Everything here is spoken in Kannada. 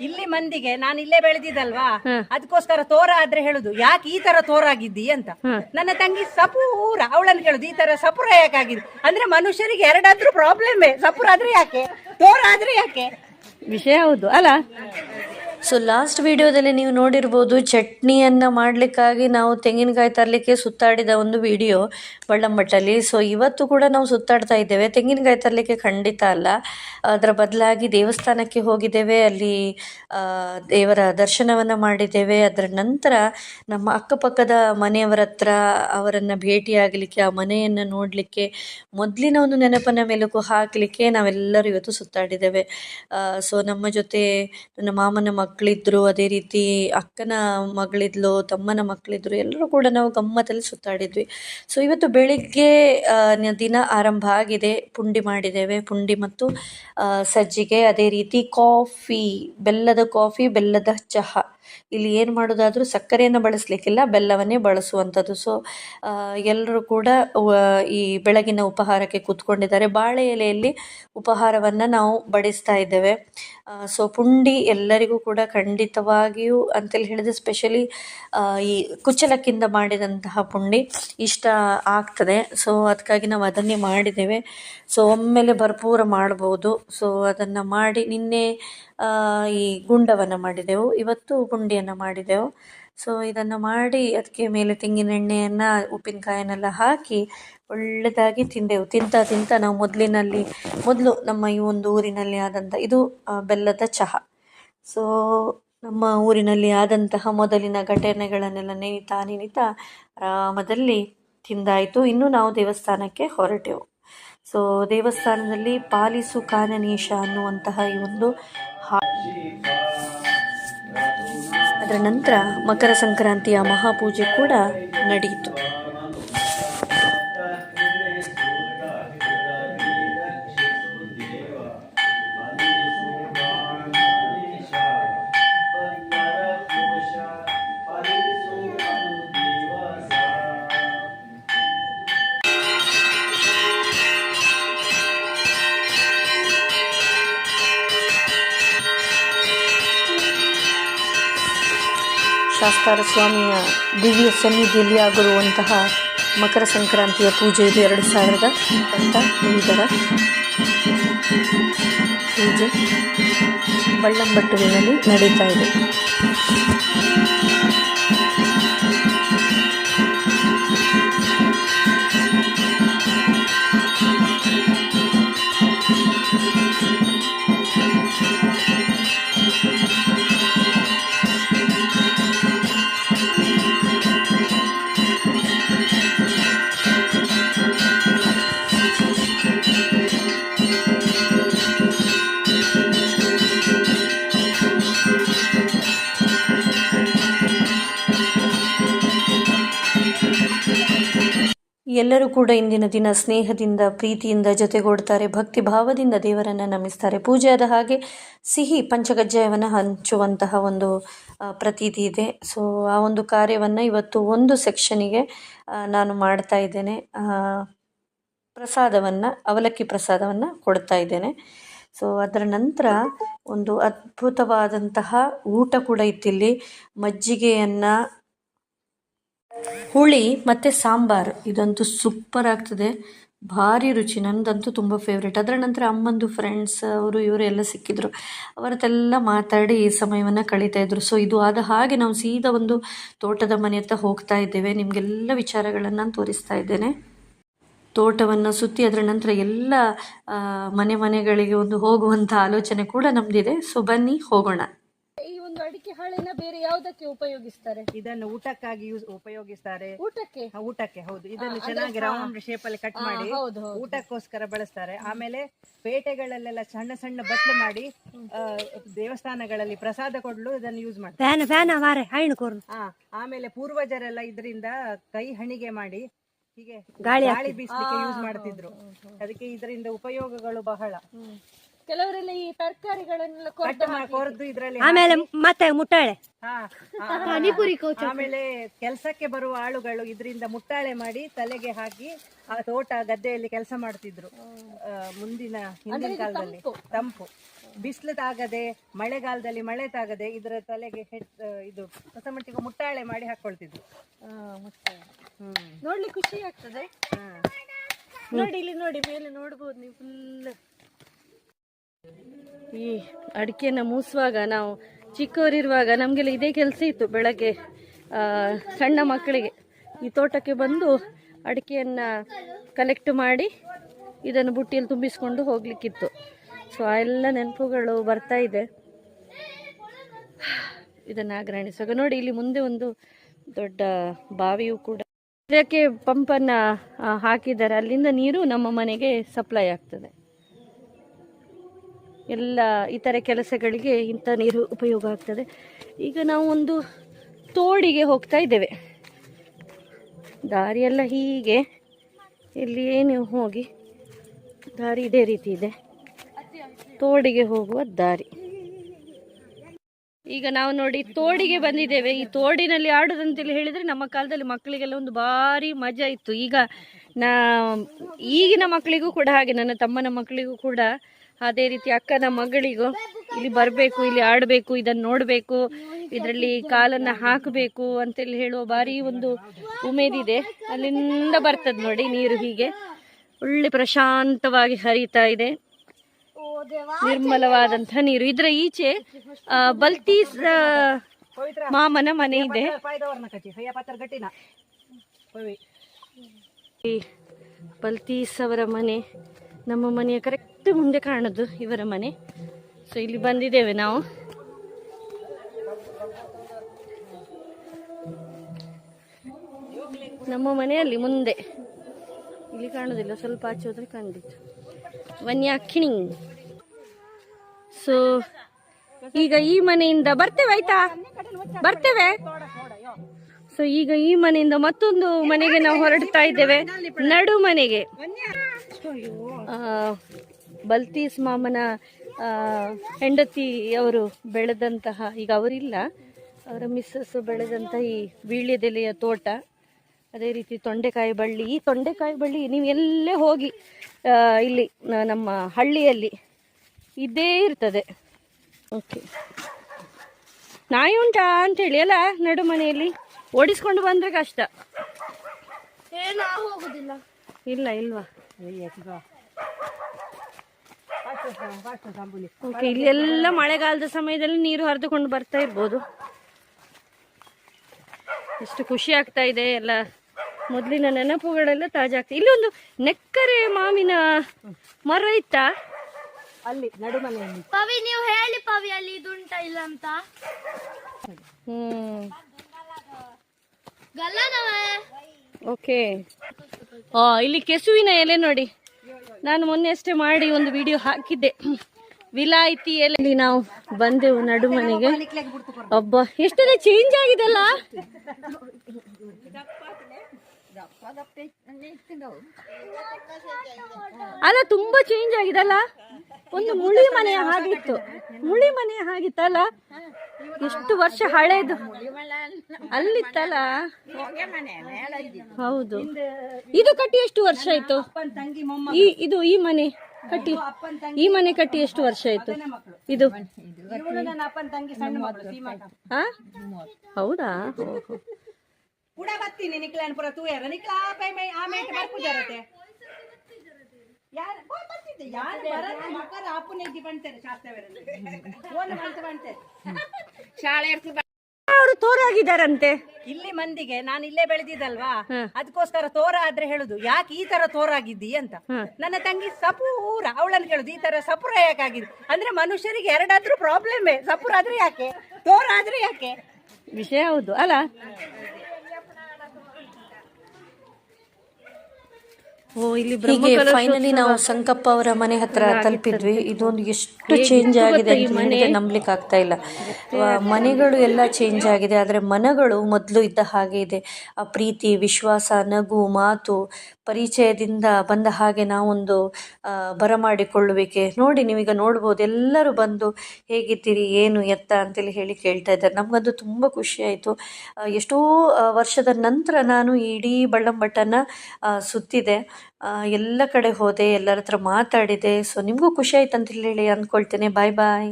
ಇಲ್ಲಿ ಮಂದಿಗೆ ನಾನು ಇಲ್ಲೇ ಬೆಳೆದಿದ್ದಲ್ವಾ? ಅದಕ್ಕೋಸ್ಕರ ತೋರ ಆದ್ರೆ ಹೇಳುದು ಯಾಕೆ ಈ ತರ ತೋರ ಆಗಿದ್ದಿ ಅಂತ ನನ್ನ ತಂಗಿ ಸಪೂರ ಅವಳನ್ನು ಕೇಳುದು ಈ ತರ ಸಪುರ ಯಾಕಾಗಿದೆ ಅಂದ್ರೆ ಮನುಷ್ಯರಿಗೆ ಎರಡಾದ್ರೂ ಪ್ರಾಬ್ಲಮ್ ಸಪುರ ಆದ್ರೆ ಯಾಕೆ? ತೋರ ಆದ್ರೆ ಯಾಕೆ? ವಿಷಯ ಹೌದು ಅಲ್ಲ? ಸೊ ಲಾಸ್ಟ್ ವಿಡಿಯೋದಲ್ಲಿ ನೀವು ನೋಡಿರ್ಬೋದು ಚಟ್ನಿಯನ್ನು ಮಾಡಲಿಕ್ಕಾಗಿ ನಾವು ತೆಂಗಿನಕಾಯಿ ತರಲಿಕ್ಕೆ ಸುತ್ತಾಡಿದ ಒಂದು ವಿಡಿಯೋ ಬಳ್ಳಂಬಟ್ಟಲ್ಲಿ. ಸೊ ಇವತ್ತು ಕೂಡ ನಾವು ಸುತ್ತಾಡ್ತಾ ಇದ್ದೇವೆ. ತೆಂಗಿನಕಾಯಿ ತರಲಿಕ್ಕೆ ಖಂಡಿತ ಅಲ್ಲ. ಅದರ ಬದಲಾಗಿ ದೇವಸ್ಥಾನಕ್ಕೆ ಹೋಗಿದ್ದೇವೆ. ಅಲ್ಲಿ ದೇವರ ದರ್ಶನವನ್ನು ಮಾಡಿದ್ದೇವೆ. ಅದರ ನಂತರ ನಮ್ಮ ಅಕ್ಕಪಕ್ಕದ ಮನೆಯವರ ಹತ್ರ ಅವರನ್ನು ಭೇಟಿಯಾಗಲಿಕ್ಕೆ, ಆ ಮನೆಯನ್ನು ನೋಡಲಿಕ್ಕೆ, ಮೊದಲಿನ ಒಂದು ನೆನಪನ್ನು ಮೆಲುಕು ಹಾಕಲಿಕ್ಕೆ ನಾವೆಲ್ಲರೂ ಇವತ್ತು ಸುತ್ತಾಡಿದ್ದೇವೆ. ಸೊ ನಮ್ಮ ಜೊತೆ ನನ್ನ ಮಾಮನ ಮಕ್ಕಳಿದ್ರು ಅದೇ ರೀತಿ ಅಕ್ಕನ ಮಗಳಿದ್ಲು, ತಮ್ಮನ ಮಕ್ಕಳಿದ್ರು ಎಲ್ಲರೂ ಕೂಡ ನಾವು ಗಮ್ಮತ್ತಲ್ಲಿ ಸುತ್ತಾಡಿದ್ವಿ. ಸೊ ಇವತ್ತು ಬೆಳಿಗ್ಗೆ ದಿನ ಆರಂಭ ಆಗಿದೆ. ಪುಂಡಿ ಮಾಡಿದ್ದೇವೆ. ಪುಂಡಿ ಮತ್ತು ಸಜ್ಜಿಗೆ ಅದೇ ರೀತಿ ಕಾಫಿ, ಬೆಲ್ಲದ ಕಾಫಿ, ಬೆಲ್ಲದ ಚಹಾ. ಇಲ್ಲಿ ಏನು ಮಾಡೋದಾದರೂ ಸಕ್ಕರೆಯನ್ನು ಬಳಸಲಿಕ್ಕಿಲ್ಲ, ಬೆಲ್ಲವನ್ನೇ ಬಳಸುವಂಥದ್ದು. ಸೊ ಎಲ್ಲರೂ ಕೂಡ ಈ ಬೆಳಗಿನ ಉಪಹಾರಕ್ಕೆ ಕೂತ್ಕೊಂಡಿದ್ದಾರೆ. ಬಾಳೆ ಎಲೆಯಲ್ಲಿ ಉಪಹಾರವನ್ನು ನಾವು ಬಡಿಸ್ತಾ ಇದ್ದೇವೆ. ಸೊ ಪುಂಡಿ ಎಲ್ಲರಿಗೂ ಕೂಡ ಖಂಡಿತವಾಗಿಯೂ ಅಂತೇಳಿ ಹೇಳಿದ್ರೆ ಸ್ಪೆಷಲಿ ಈ ಕುಚ್ಚಲಕ್ಕಿಂದ ಮಾಡಿದಂತಹ ಪುಂಡಿ ಇಷ್ಟ ಆಗ್ತದೆ. ಸೊ ಅದಕ್ಕಾಗಿ ನಾವು ಅದನ್ನೇ ಮಾಡಿದ್ದೇವೆ. ಸೊ ಒಮ್ಮೆಲೆ ಭರ್ಪೂರ ಮಾಡ್ಬೋದು. ಸೊ ಅದನ್ನು ಮಾಡಿ ನಿನ್ನೆ ಈ ಗುಂಡವನ್ನು ಮಾಡಿದೆವು, ಇವತ್ತು ಗುಂಡಿಯನ್ನು ಮಾಡಿದೆವು. ಸೊ ಇದನ್ನು ಮಾಡಿ ಅದಕ್ಕೆ ಮೇಲೆ ತೆಂಗಿನ ಎಣ್ಣೆಯನ್ನು ಉಪ್ಪಿನಕಾಯನ್ನೆಲ್ಲ ಹಾಕಿ ಒಳ್ಳೆಯದಾಗಿ ತಿಂದೆವು. ತಿಂತ ತಿಂತ ನಾವು ಮೊದಲಿನಲ್ಲಿ, ಮೊದಲು ನಮ್ಮ ಈ ಒಂದು ಊರಿನಲ್ಲಿ ಆದಂಥ ಇದು ಬೆಲ್ಲದ ಚಹಾ. ಸೊ ನಮ್ಮ ಊರಿನಲ್ಲಿ ಆದಂತಹ ಮೊದಲಿನ ಘಟನೆಗಳನ್ನೆಲ್ಲ ನೆನೀತಾ ನೆನೀತಾ ಆರಾಮದಲ್ಲಿ ತಿಂದಾಯಿತು. ಇನ್ನು ನಾವು ದೇವಸ್ಥಾನಕ್ಕೆ ಹೊರಟೆವು. ಸೊ ದೇವಸ್ಥಾನದಲ್ಲಿ ಪಾಲಿಸು ಕಾನನೀಶ ಅನ್ನುವಂತಹ ಈ ಒಂದು ಅದರ ನಂತರ ಮಕರ ಸಂಕ್ರಾಂತಿಯ ಮಹಾಪೂಜೆ ಕೂಡ ನಡೆಯಿತು. ಶಾಸ್ತಾರ ಸ್ವಾಮಿಯ ದಿವ್ಯ ಸನ್ನಿಧಿಯಲ್ಲಿ ಆಗಿರುವಂತಹ ಮಕರ ಸಂಕ್ರಾಂತಿಯ ಪೂಜೆ ಇದು ಎರಡು ಸಾವಿರದ ಅಂತ ಐದರ ಪೂಜೆ. ಬಳ್ಳಂಬಟ್ಟುವಿನಲ್ಲಿ ನಡೀತಾ ಇದೆ. ಎಲ್ಲರೂ ಕೂಡ ಇಂದಿನ ದಿನ ಸ್ನೇಹದಿಂದ, ಪ್ರೀತಿಯಿಂದ ಜೊತೆಗೂಡ್ತಾರೆ ಭಕ್ತಿ ಭಾವದಿಂದ ದೇವರನ್ನು ನಮಿಸ್ತಾರೆ. ಪೂಜೆ ಹಾಗೆ ಸಿಹಿ ಪಂಚಗಜ್ಜಾಯವನ್ನು ಹಂಚುವಂತಹ ಒಂದು ಪ್ರತೀತಿ ಇದೆ. ಸೊ ಆ ಒಂದು ಕಾರ್ಯವನ್ನು ಇವತ್ತು ಒಂದು ಸೆಕ್ಷನಿಗೆ ನಾನು ಮಾಡ್ತಾ ಇದ್ದೇನೆ. ಪ್ರಸಾದವನ್ನು, ಅವಲಕ್ಕಿ ಪ್ರಸಾದವನ್ನು ಕೊಡ್ತಾ ಇದ್ದೇನೆ. ಸೊ ಅದರ ನಂತರ ಒಂದು ಅದ್ಭುತವಾದಂತಹ ಊಟ ಕೂಡ ಇತ್ತಿಲ್ಲಿ ಮಜ್ಜಿಗೆಯನ್ನು ಹುಳಿ ಮತ್ತು ಸಾಂಬಾರು, ಇದಂತೂ ಸೂಪರ್ ಆಗ್ತದೆ. ಭಾರಿ ರುಚಿ ನನ್ನದಂತೂ ತುಂಬ ಫೇವ್ರೇಟ್ ಅದರ ನಂತರ ಅಮ್ಮಂದು ಫ್ರೆಂಡ್ಸ್ ಅವರು ಇವರು ಎಲ್ಲ ಸಿಕ್ಕಿದ್ರು. ಅವರತ್ತೆಲ್ಲ ಮಾತಾಡಿ ಈ ಸಮಯವನ್ನು ಕಳೀತಾ ಇದ್ರು. ಸೊ ಇದು ಆದ ಹಾಗೆ ನಾವು ಸೀದಾ ಒಂದು ತೋಟದ ಮನೆ ಹತ್ರ ಹೋಗ್ತಾ ಇದ್ದೇವೆ. ನಿಮಗೆಲ್ಲ ವಿಚಾರಗಳನ್ನು ನಾನು ತೋರಿಸ್ತಾ ಇದ್ದೇನೆ. ತೋಟವನ್ನು ಸುತ್ತಿ ಅದರ ನಂತರ ಎಲ್ಲ ಮನೆ ಮನೆಗಳಿಗೆ ಒಂದು ಹೋಗುವಂಥ ಆಲೋಚನೆ ಕೂಡ ನಮ್ಮದಿದೆ ಸೊ ಬನ್ನಿ, ಹೋಗೋಣ. ಒಂದು ಅಡಿಕೆ ಹಾಳೆನ ಬೇರೆ ಯಾವ್ದಕ್ಕೆ ಉಪಯೋಗಿಸ್ತಾರೆ? ಇದನ್ನು ಊಟಕ್ಕಾಗಿ ಯೂಸ್ ಉಪಯೋಗಿಸ್ತಾರೆ. ಊಟಕ್ಕೆ? ಆ, ಊಟಕ್ಕೆ ಹೌದು. ಇದನ್ನು ಚೆನ್ನಾಗಿ ರೌಂಡ್ ಶೇಪ್ ಅಲ್ಲಿ ಕಟ್ ಮಾಡಿ ಹೌದು ಹೌದು. ಊಟಕ್ಕೋಸ್ಕರ ಬಳಸ್ತಾರೆ. ಆಮೇಲೆ ಪೇಟೆಗಳಲ್ಲೆಲ್ಲ ಸಣ್ಣ ಸಣ್ಣ ಬಟ್ಲು ಮಾಡಿ ಆ, ದೇವಸ್ಥಾನಗಳಲ್ಲಿ ಪ್ರಸಾದ ಕೊಡಲು ಇದನ್ನು ಯೂಸ್ ಮಾಡ್ತಾರೆ. ಫ್ಯಾನ್ ಫ್ಯಾನ್ ಮಾರೆ ಹೈನು ಕೋರ್ನು ಆ, ಆಮೇಲೆ ಪೂರ್ವಜರೆಲ್ಲ ಇದರಿಂದ ಕೈ ಹಣಿಗೆ ಮಾಡಿ ಹೀಗೆ ಗಾಳಿ ಗಾಳಿ ಬೀಸ್ಲಿಕ್ಕೆ ಯೂಸ್ ಮಾಡ್ತಿದ್ರು. ಅದಕ್ಕೆ ಇದರಿಂದ ಉಪಯೋಗಗಳು ಬಹಳ. ಕೆಲವರೆಲ್ಲ ಈ ತರಕಾರಿಗಳನ್ನೆಲ್ಲ ಕೊರ್ದು ಇದ್ರಲ್ಲಿ ಆಮೇಲೆ ಮತ್ತೆ ಮುಟ್ಟಾಳೆ. ಪಾನಿಪುರಿ ಆಮೇಲೆ ಕೆಲಸಕ್ಕೆ ಬರುವ ಆಳುಗಳು ಇದರಿಂದ ಮುಟ್ಟಾಳೆ ಮಾಡಿ ತಲೆಗೆ ಹಾಕಿ ಆ ತೋಟ ಗದ್ದೆಯಲ್ಲಿ ಕೆಲಸ ಮಾಡ್ತಿದ್ರು. ಆ, ಮುಂದಿನ ಹಿಂದಿನ ಕಾಲದಲ್ಲಿ. ತಂಪು. ಬಿಸಿಲು ತಾಗದೆ ಮಳೆಗಾಲದಲ್ಲಿ ಮಳೆ ತಾಗದೆ ಇದರ ತಲೆಗೆ ಹೆಡ್ ಇದು ಹೊಸ ಮಟ್ಟಿಗೆ ಮುಟ್ಟಾಳೆ ಮಾಡಿ ಹಾಕೊಳ್ತಿದ್ರು. ಹ್ಮ್. ನೋಡ್ಲಿಕ್ಕೆ ಖುಷಿ ಆಗ್ತದೆ. ನೋಡಿ ಇಲ್ಲಿ ನೋಡಿ ಮೇಲೆ ನೋಡ್ಬೋದು ನೀವು ಫುಲ್ ಈ ಅಡಿಕೆನ ಮೂಸುವಾಗ ನಾವು ಚಿಕ್ಕವರಿರುವಾಗ ನಮಗೆಲ್ಲ ಇದೇ ಕೆಲಸ ಇತ್ತು ಬೆಳಗ್ಗೆ ಸಣ್ಣ ಮಕ್ಕಳಿಗೆ. ಈ ತೋಟಕ್ಕೆ ಬಂದು ಅಡಿಕೆಯನ್ನು ಕಲೆಕ್ಟ್ ಮಾಡಿ ಇದನ್ನು ಬುಟ್ಟಿಯಲ್ಲಿ ತುಂಬಿಸ್ಕೊಂಡು ಹೋಗ್ಲಿಕ್ಕಿತ್ತು. ಸೊ ಆ ಎಲ್ಲ ನೆನಪುಗಳು ಬರ್ತಾ ಇದೆ. ಇದನ್ನು ಆಗ್ರಹಣಿಸುವಾಗ ನೋಡಿ, ಇಲ್ಲಿ ಮುಂದೆ ಒಂದು ದೊಡ್ಡ ಬಾವಿಯೂ ಕೂಡ ಇದಕ್ಕೆ ಪಂಪನ್ನು ಹಾಕಿದ್ದಾರೆ. ಅಲ್ಲಿಂದ ನೀರು ನಮ್ಮ ಮನೆಗೆ ಸಪ್ಲೈ ಆಗ್ತದೆ. ಎಲ್ಲ ಇತರೆ ಕೆಲಸಗಳಿಗೆ ಇಂಥ ನೀರು ಉಪಯೋಗ ಆಗ್ತದೆ. ಈಗ ನಾವು ಒಂದು ತೋಡಿಗೆ ಹೋಗ್ತಾ ಇದ್ದೇವೆ. ದಾರಿಯೆಲ್ಲ ಹೀಗೆ. ಇಲ್ಲಿ ಏನು ಹೋಗಿ? ದಾರಿ ಇದೇ ರೀತಿ ಇದೆ. ತೋಡಿಗೆ ಹೋಗುವ ದಾರಿ. ಈಗ ನಾವು ನೋಡಿ ತೋಡಿಗೆ ಬಂದಿದ್ದೇವೆ. ಈ ತೋಡಿನಲ್ಲಿ ಆಡೋದಂತೇಳಿ ಹೇಳಿದ್ರೆ ನಮ್ಮ ಕಾಲದಲ್ಲಿ ಮಕ್ಕಳಿಗೆಲ್ಲ ಒಂದು ಭಾರಿ ಮಜಾ ಇತ್ತು. ಈಗ ನಾ ಈಗಿನ ಮಕ್ಕಳಿಗೂ ಕೂಡ ಹಾಗೆ, ನನ್ನ ತಮ್ಮನ ಮಕ್ಕಳಿಗೂ ಕೂಡ ಅದೇ ರೀತಿ ಅಕ್ಕನ ಮಗಳಿಗೂ ಇಲ್ಲಿ ಬರಬೇಕು, ಇಲ್ಲಿ ಆಡಬೇಕು, ಇದನ್ನು ನೋಡಬೇಕು, ಇದರಲ್ಲಿ ಕಾಲನ್ನು ಹಾಕಬೇಕು ಅಂತೇಳಿ ಹೇಳುವ ಭಾರಿ ಒಂದು ಉಮೇದಿದೆ. ಅಲ್ಲಿಂದ ಬರ್ತದೆ ನೋಡಿ ನೀರು ಹೀಗೆ. ಒಳ್ಳೆ ಪ್ರಶಾಂತವಾಗಿ ಹರಿತಾ ಇದೆ. ನಿರ್ಮಲವಾದಂಥ ನೀರು. ಇದರ ಈಚೆ ಬಲ್ತೀಸ್ ಮಾಮನ ಮನೆ ಇದೆ. ಬಲ್ತೀಸ್ ಅವರ ಮನೆ. ನಮ್ಮ ಮನೆಯ ಕರೆಕ್ಟ್ ಮುಂದೆ ಕಾಣೋದು ಇವರ ಮನೆ. ಸೊ ಇಲ್ಲಿ ಬಂದಿದ್ದೇವೆ ನಾವು. ನಮ್ಮ ಮನೆಯಲ್ಲಿ ಮುಂದೆ. ಇಲ್ಲಿ ಕಾಣೋದಿಲ್ಲ, ಸ್ವಲ್ಪ ಆಚೆ ಹೋದ್ರೆ ಕಂಡಿತ್ತು. ವನ್ಯಾಕ್ಷಿಣಿ. ಸೊ ಈಗ ಈ ಮನೆಯಿಂದ ಬರ್ತೇವೆ, ಆಯ್ತಾ? ಬರ್ತೇವೆ? ಸೊ ಈಗ ಈ ಮನೆಯಿಂದ ಮತ್ತೊಂದು ಮನೆಗೆ ನಾವು ಹೊರಡ್ತಾ ಇದ್ದೇವೆ. ನಡು ಮನೆಗೆ. ಬಲ್ತೀಸ್ ಮಾಮನ ಹೆಂಡತಿ ಅವರು ಬೆಳೆದಂತಹ, ಈಗ ಅವರಿಲ್ಲ. ಅವರ ಮಿಸ್ಸಸ್ ಬೆಳೆದಂತಹ ಈ ವೀಳ್ಯದೆಲೆಯ ತೋಟ. ಅದೇ ರೀತಿ ತೊಂಡೆಕಾಯಿ ಬಳ್ಳಿ. ಈ ತೊಂಡೆಕಾಯಿ ಬಳ್ಳಿ ನೀವು ಎಲ್ಲೇ ಹೋಗಿ ಇಲ್ಲಿ ನಮ್ಮ ಹಳ್ಳಿಯಲ್ಲಿ ಇದ್ದೇ ಇರ್ತದೆ. ಓಕೆ ನಾಯಿ ಉಂಟಾ ಅಂತೇಳಿ ಅಲ್ಲ, ನಡು ಮನೆಯಲ್ಲಿ? ಓಡಿಸ್ಕೊಂಡು ಬಂದ್ರೆ ಕಷ್ಟ. ಹೋಗುದಿಲ್ಲ. ಇಲ್ಲ ಇಲ್ವಾ? ಸಾಂಬುಲಿ ಓಕೆ ಇಲ್ಲೆಲ್ಲ ಎಲ್ಲ ಮಳೆಗಾಲದ ಸಮಯದಲ್ಲಿ ನೀರು ಹರಿದುಕೊಂಡು ಬರ್ತಾ ಇರ್ಬೋದು. ಎಷ್ಟು ಖುಷಿ ಆಗ್ತಾ ಇದೆ ಎಲ್ಲ ಮೊದಲಿನ ನೆನಪುಗಳೆಲ್ಲ ತಾಜಾ ಆಗ್ತಾ ಇಲ್ಲಿ ಒಂದು ನೆಕ್ಕರೆ ಮಾವಿನ ಮರ ಇತ್ತಾ? ಅಲ್ಲಿ ನಡುಮನೆಯಲ್ಲಿ. ಪವಿ ನೀವು ಹೇಳಿ ಪವಿ ಅಲ್ಲಿ ಇದು ಉಂಟಾ ಇಲ್ಲ ಅಂತ? ಹ್ಮ್. ಓಕೆ. ಇಲ್ಲಿ ಕೆಸುವಿನ ಎಲೆ ನೋಡಿ. ನಾನು ಮೊನ್ನೆ ಅಷ್ಟೇ ಮಾಡಿ ಒಂದು ವಿಡಿಯೋ ಹಾಕಿದ್ದೆ. ವಿಲಾಯಿತಿ ಎಲೆ. ನಾವು ಬಂದೆವು ನಡು ಮನೆಗೆ. ಒಬ್ಬ ಎಷ್ಟೆಲ್ಲ ಚೇಂಜ್ ಆಗಿದೆಲ್ಲ? ಅಲ್ಲ, ತುಂಬಾ ಚೇಂಜ್ ಆಗಿದಲ್ಲ? ಒಂದು ಮುಳಿ ಮನೆಯ ಹಾಗಿತ್ತು. ಮುಳಿ ಮನೆಯ ಹಾಗಿತ್ತಲ್ಲ? ಎಷ್ಟು ವರ್ಷ ಹಳೇದು. ಅಲ್ಲಿತ್ತಲ್ಲ? ಹೌದು. ಇದು ಕಟ್ಟಿ ಎಷ್ಟು ವರ್ಷ ಆಯ್ತು? ಈ, ಇದು ಈ ಮನೆ ಕಟ್ಟಿ. ಈ ಮನೆ ಕಟ್ಟಿ ಎಷ್ಟು ವರ್ಷ ಆಯ್ತು? ಇದು? ಹೌದಾ. ಕೂಡ ಬರ್ತೀನಿ ನಿಕ್ಲಾನ್ ಪುರ ತೂಯಾರ ನಿಕ್ಲಾ ಆಮೇಲೆ ಬರ್ಪುಜಾರತೆ ಯಾರು? ಬರ್ತಿದ್ದೆ ಯಾರು ಬರತ್ತೆ ಮಕ್ಕಳ ಅಪ್ಪನ ಇದ್ದಿ ಬಂತಾರೆ ಶಾಸ್ತ್ರವರಲ್ಲಿ ಓನ ಬಂತ ಬಂತಾರೆ ಶಾಲೆ ಅವರು ತೋರಾಗಿದ್ದಾರಂತೆ. ಇಲ್ಲಿ ಮಂದಿಗೆ ನಾನು ಇಲ್ಲೇ ಬೆಳೆದಿದ್ದಲ್ವಾ? ಅದಕ್ಕೋಸ್ಕರ ತೋರ ಆದ್ರೆ ಹೇಳುದು ಯಾಕೆ ಈ ತರ ತೋರಾಗಿದ್ದಿ ಅಂತ. ನನ್ನ ತಂಗಿ ಸಪೂರ ಅವಳನ್ನು ಕೇಳುದು ಈ ತರ ಸಪುರ ಯಾಕಾಗಿದೆ ಅಂದ್ರೆ ಮನುಷ್ಯರಿಗೆ ಎರಡಾದ್ರೂ ಪ್ರಾಬ್ಲಮ್ ಸಪುರ ಆದ್ರೆ ಯಾಕೆ? ತೋರ ಆದ್ರೆ ಯಾಕೆ? ವಿಷಯ ಹೌದು. ಅಲ್ಲ ಓ ಇಲ್ಲಿ ಹೀಗೆ ಫೈನಲಿ ನಾವು ಸಂಕಪ್ಪ ಅವರ ಮನೆ ಹತ್ರ ತಲುಪಿದ್ವಿ. ಇದೊಂದು ಎಷ್ಟು ಚೇಂಜ್ ಆಗಿದೆ ಅಂತ ಹೇಳಿದ್ರೆ ನಂಬ್ಲಿಕ್ಕೆ ಆಗ್ತಾ ಇಲ್ಲ. ಮನೆಗಳು ಎಲ್ಲ ಚೇಂಜ್ ಆಗಿದೆ ಆದರೆ ಮನಗಳು ಮೊದಲು ಇದ್ದ ಹಾಗೆ ಇದೆ. ಆ ಪ್ರೀತಿ ವಿಶ್ವಾಸ ನಗು ಮಾತು ಪರಿಚಯದಿಂದ ಬಂದ ಹಾಗೆ ನಾವೊಂದು ಬರಮಾಡಿಕೊಳ್ಳುವಿಕೆ ನೋಡಿ ನೀವೀಗ ನೋಡ್ಬೋದು ಎಲ್ಲರೂ ಬಂದು ಹೇಗಿದ್ದೀರಿ ಏನು ಎತ್ತ ಅಂತೇಳಿ ಹೇಳಿ ಕೇಳ್ತಾ ಇದ್ದಾರೆ. ನಮಗಂತೂ ತುಂಬ ಖುಷಿ ಆಯಿತು. ಎಷ್ಟೋ ವರ್ಷದ ನಂತರ ನಾನು ಇಡೀ ಬಳ್ಳಂಬಟ್ಟನ್ನು ಸುತ್ತಿದೆ. ಎಲ್ಲ ಕಡೆ ಹೋದೆ, ಎಲ್ಲರ ಹತ್ರ ಮಾತಾಡಿದೆ. ಸೊ ನಿಮಗೂ ಖುಷಿ ಆಯ್ತು ಅಂತ ಹೇಳಿ, ಅಂದ್ಕೊಳ್ತೇನೆ. ಬಾಯ್ ಬಾಯ್